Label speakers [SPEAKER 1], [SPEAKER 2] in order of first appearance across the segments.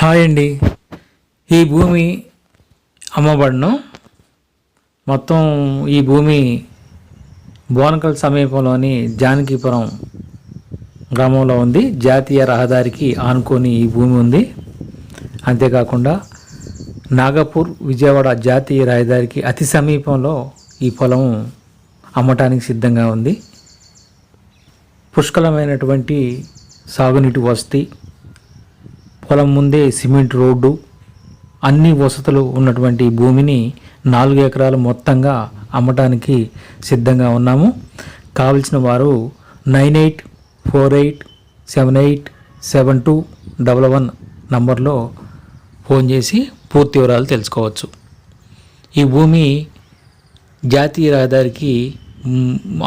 [SPEAKER 1] Hi అండి. ఈ భూమి అమ్మబడను. మొత్తం ఈ భూమి బోనకల్ సమీపంలోని జానకీపురం గ్రామంలో ఉంది. జాతీయ రహదారికి ఆనుకొని ఈ భూమి ఉంది. అంతేకాకుండా నాగపూర్ విజయవాడ జాతీయ రహదారికి అతి సమీపంలో ఈ పొలం అమ్మటానికి సిద్ధంగా ఉంది. పుష్కలమైనటువంటి సాగునీటి వసతి పొలం ముందే సిమెంట్ రోడ్డు అన్ని వసతులు ఉన్నటువంటి భూమిని నాలుగు ఎకరాలు మొత్తంగా అమ్మటానికి సిద్ధంగా ఉన్నాము. కావలసిన వారు nine eight four eight seven eight seven two double one నంబర్లో ఫోన్ చేసి పూర్తి వివరాలు తెలుసుకోవచ్చు. ఈ భూమి జాతీయ రహదారికి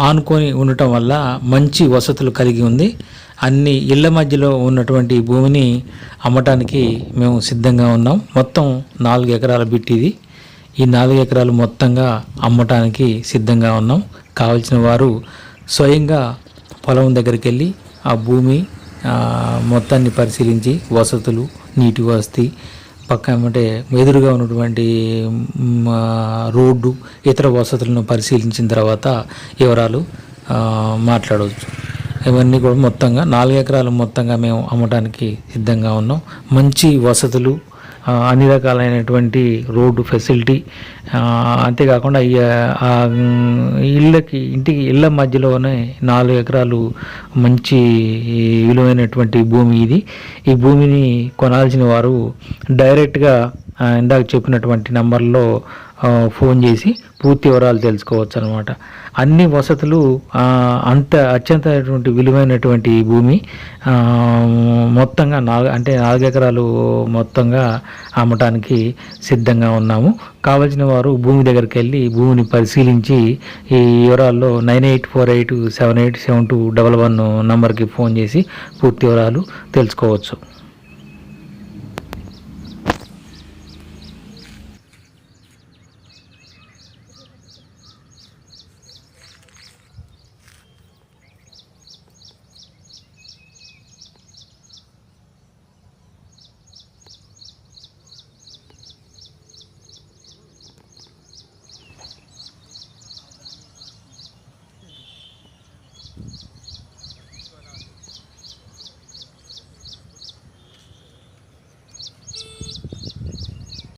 [SPEAKER 1] ఆనుకొని ఉండటం వల్ల మంచి వసతులు కలిగి ఉంది. అన్ని ఇళ్ళ మధ్యలో ఉన్నటువంటి భూమిని అమ్మటానికి మేము సిద్ధంగా ఉన్నాం. మొత్తం నాలుగు ఎకరాల బిట్ ఇది ఈ నాలుగు ఎకరాలు మొత్తంగా అమ్మటానికి సిద్ధంగా ఉన్నాం. కావలసిన వారు స్వయంగా పొలం దగ్గరికి వెళ్ళి ఆ భూమి మొత్తాన్ని పరిశీలించి వసతులు నీటి వసతి పక్క ఏమంటే ఎదురుగా ఉన్నటువంటి రోడ్డు ఇతర వసతులను పరిశీలించిన తర్వాత వివరాలు మాట్లాడవచ్చు. ఇవన్నీ కూడా మొత్తంగా నాలుగు ఎకరాలు మొత్తంగా మేము అమ్మడానికి సిద్ధంగా ఉన్నాం. మంచి వసతులు అన్ని రకాలైనటువంటి రోడ్డు ఫెసిలిటీ అంతేకాకుండా ఇళ్ళకి ఇంటికి ఇళ్ళ మధ్యలోనే నాలుగు ఎకరాలు మంచి విలువైనటువంటి భూమి ఇది. ఈ భూమిని కొనాల్సిన వారు డైరెక్ట్గా ఇందాక చెప్పినటువంటి నంబర్లో ఫోన్ చేసి పూర్తి వివరాలు తెలుసుకోవచ్చు అనమాట అన్ని వసతులు అంత అత్యంతమైనటువంటి విలువైనటువంటి ఈ భూమి మొత్తంగా నాలుగు అంటే నాలుగు ఎకరాలు మొత్తంగా అమ్మటానికి సిద్ధంగా ఉన్నాము. కావలసిన వారు భూమి దగ్గరికి వెళ్ళి భూమిని పరిశీలించి ఈ వివరాల్లో nine eight four eight seven eight seven two double one నంబర్కి ఫోన్ చేసి పూర్తి వివరాలు తెలుసుకోవచ్చు.